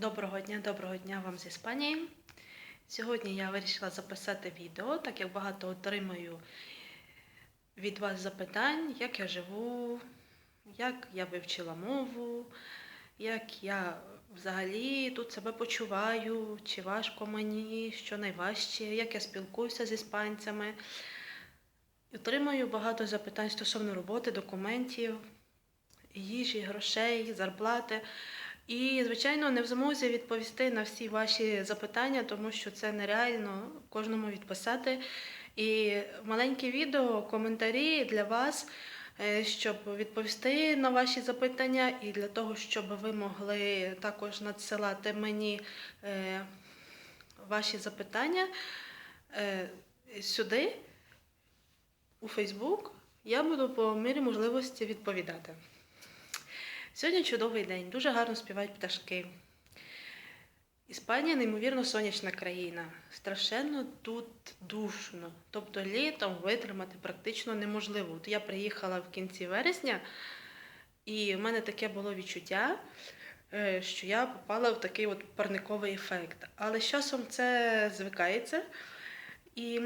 Доброго дня, доброго дня вам з Іспанії. Сьогодні я вирішила записати відео, так як багато отримую від вас запитань, як я живу, як я вивчила мову, як я взагалі тут себе почуваю, чи важко мені, що найважче, як я спілкуюся з іспанцями. Отримую багато запитань стосовно роботи, документів, їжі, грошей, зарплати. І, звичайно, не в змозі відповісти на всі ваші запитання, тому що це нереально кожному відписати. І маленьке відео, коментарі для вас, е, щоб відповісти на ваші запитання, і для того, щоб ви могли також надсилати мені е, ваші запитання е, сюди, у Фейсбук, я буду по мірі можливості відповідати. Сьогодні чудовий день, дуже гарно співають пташки. Іспанія неймовірно сонячна країна. Страшенно тут душно. Тобто літом витримати практично неможливо. От я приїхала в кінці вересня, і в мене таке було відчуття, е, що я попала в такий от парниковий ефект. Але з часом це звикається. І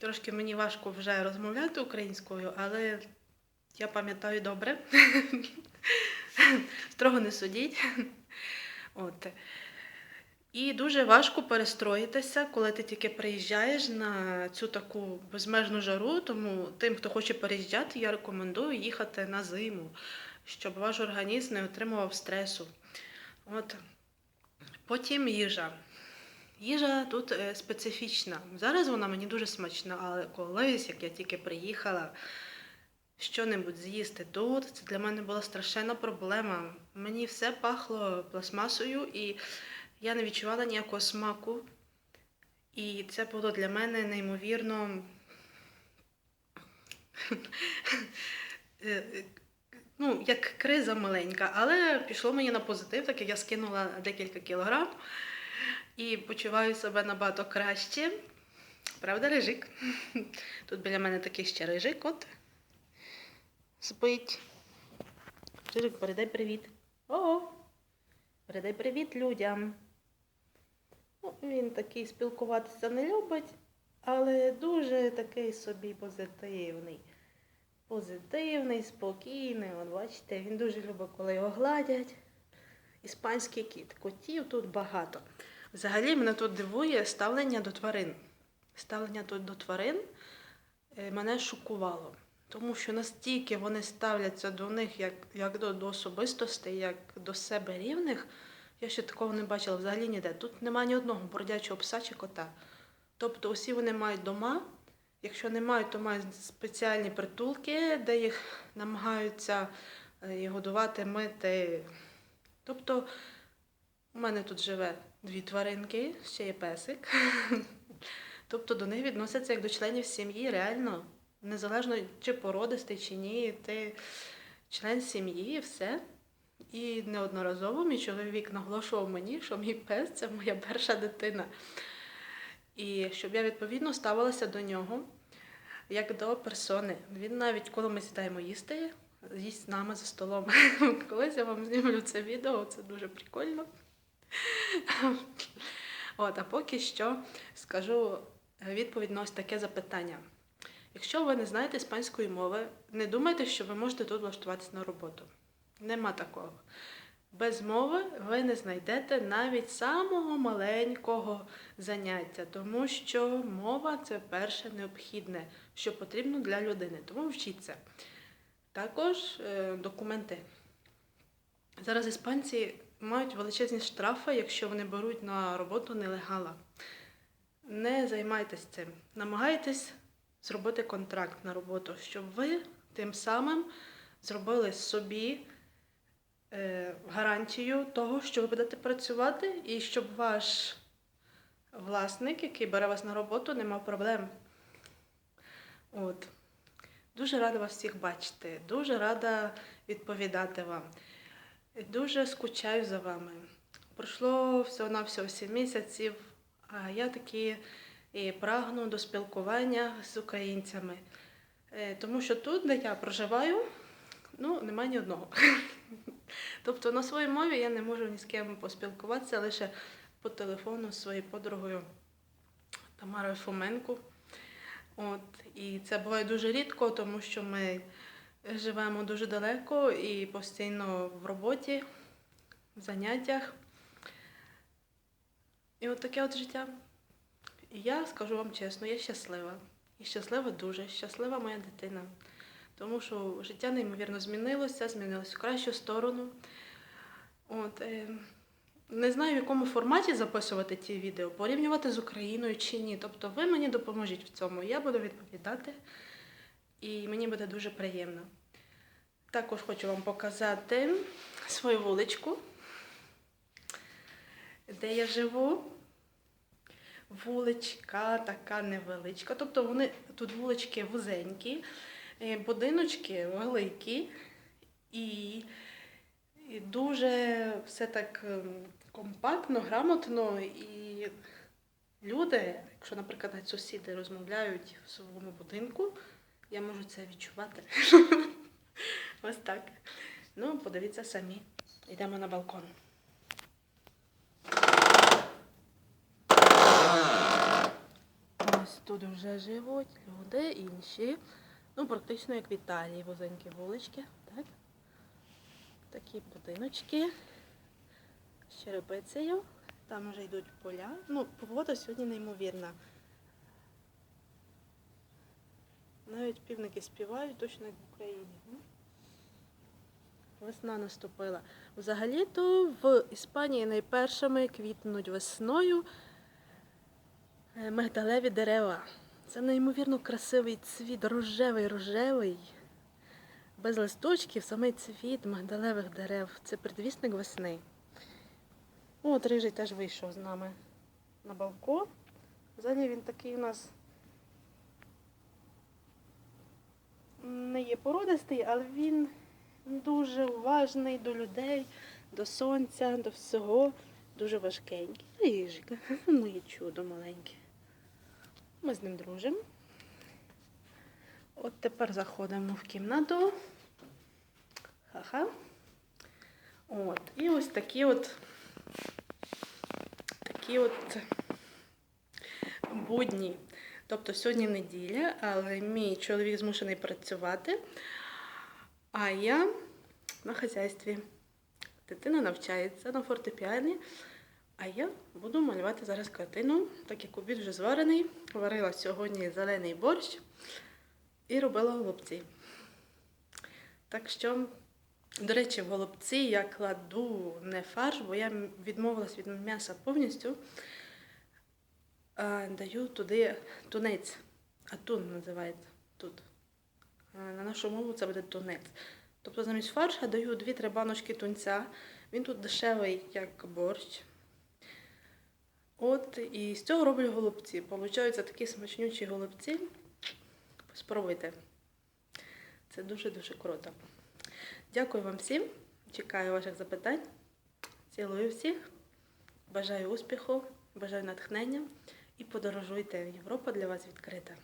трошки мені важко вже розмовляти українською, але я пам'ятаю добре. Строго не судіть. От. І дуже важко перестроїтися, коли ти тільки приїжджаєш на цю таку безмежну жару. Тому тим, хто хоче переїжджати, я рекомендую їхати на зиму, щоб ваш організм не отримував стресу. От. Потім їжа. Їжа тут е, специфічна. Зараз вона мені дуже смачна, але колись, як я тільки приїхала, що-небудь з'їсти тут, це для мене була страшенна проблема. Мені все пахло пластмасою, і я не відчувала ніякого смаку. І це було для мене неймовірно. Ну, як криза маленька, але пішло мені на позитив, так як я скинула декілька кілограм і почуваю себе набагато краще. Правда, рижик? Тут біля мене такий ще рижик, от спить. Рижик, передай привіт. О! Передай привіт людям. Ну, він такий спілкуватися не любить, але дуже такий собі позитивний. Позитивний, спокійний. От бачите, він дуже любить, коли його гладять. Іспанський кіт. Котів тут багато. Взагалі мене тут дивує ставлення до тварин. Ставлення тут до тварин е, мене шокувало. Тому що настільки вони ставляться до них як, як до, до особистостей, як до себе рівних, я ще такого не бачила взагалі ніде. Тут немає ні одного бордячого пса чи кота. Тобто усі вони мають дома. Якщо не мають, то мають спеціальні притулки, де їх намагаються е, і годувати, мити. Тобто у мене тут живе дві тваринки, ще є песик. Тобто до них відносяться як до членів сім'ї, реально. Незалежно чи породистий, чи ні, ти член сім'ї і все. І неодноразово мій чоловік наголошував мені, що мій пес це моя перша дитина. І щоб я відповідно ставилася до нього як до персони. Він навіть, коли ми сідаємо їсти, їсть з нами за столом. Колись я вам знімлю це відео, це дуже прикольно. От, а поки що скажу відповідь на ось таке запитання. Якщо ви не знаєте іспанської мови, не думайте, що ви можете тут влаштуватися на роботу. Нема такого. Без мови ви не знайдете навіть самого маленького заняття, тому що мова це перше необхідне, що потрібно для людини. Тому вчіться. Також е, документи. Зараз іспанці мають величезні штрафи, якщо вони беруть на роботу нелегала. Не займайтесь цим. Намагайтесь зробити контракт на роботу, щоб ви тим самим зробили собі е, гарантію того, що ви будете працювати, і щоб ваш власник, який бере вас на роботу, не мав проблем. От. Дуже рада вас всіх бачити, дуже рада відповідати вам. Дуже скучаю за вами. Пройшло всього-навсього 7 місяців, а я таки і прагну до спілкування з українцями. Е, Тому що тут, де я проживаю, ну, немає ні одного. Тобто на своїй мові я не можу ні з ким поспілкуватися, лише по телефону з своєю подругою Тамарою Фоменко. От, і це буває дуже рідко, тому що ми живемо дуже далеко і постійно в роботі, в заняттях. І от таке от життя. І я скажу вам чесно, я щаслива. І щаслива дуже, щаслива моя дитина. Тому що життя неймовірно змінилося, змінилося в кращу сторону. От, е, не знаю, в якому форматі записувати ті відео, порівнювати з Україною чи ні. Тобто ви мені допоможіть в цьому. Я буду відповідати, і мені буде дуже приємно. Також хочу вам показати свою вуличку, де я живу. Вуличка така невеличка. Тобто вони тут вулички вузенькі, е, будиночки великі і, і дуже все так ем, компактно, грамотно. І люди, якщо, наприклад, сусіди розмовляють в своєму будинку, я можу це відчувати. Ось так. Ну, подивіться самі. Йдемо на балкон. Ось тут вже живуть люди інші. Ну, практично як в Італії, вузенькі вулички. Так? Такі будиночки з черепицею. Там вже йдуть поля. Ну, погода сьогодні неймовірна. Навіть півники співають, точно як в Україні. Ну, Весна наступила. Взагалі-то в Іспанії найпершими квітнуть весною мигдалеві дерева. Це неймовірно красивий цвіт, рожевий, рожевий, без листочків, самий цвіт мигдалевих дерев. Це предвісник весни. От рижий теж вийшов з нами на балкон. Взагалі він такий у нас не є породистий, але він дуже уважний до людей, до сонця, до всього. Дуже важкенький. Рижик, моє чудо маленьке. Ми з ним дружимо. От тепер заходимо в кімнату. Ха-ха. От. І ось такі от такі от будні. Тобто сьогодні неділя, але мій чоловік змушений працювати, а я на хазяйстві. Дитина навчається на фортепіані, а я буду малювати зараз картину, так як обід вже зварений. Варила сьогодні зелений борщ і робила голубці. Так що, до речі, в голубці я кладу не фарш, бо я відмовилась від м'яса повністю. Даю туди тунець. Атун називається тут. На нашу мову це буде тунець. Тобто замість фарша даю 2-3 баночки тунця. Він тут дешевий, як борщ. От, і з цього роблю голубці. Получаються такі смачнючі голубці. Спробуйте. Це дуже-дуже круто. Дякую вам всім. Чекаю ваших запитань. Цілую всіх. Бажаю успіху, бажаю натхнення і подорожуйте. Європа для вас відкрита.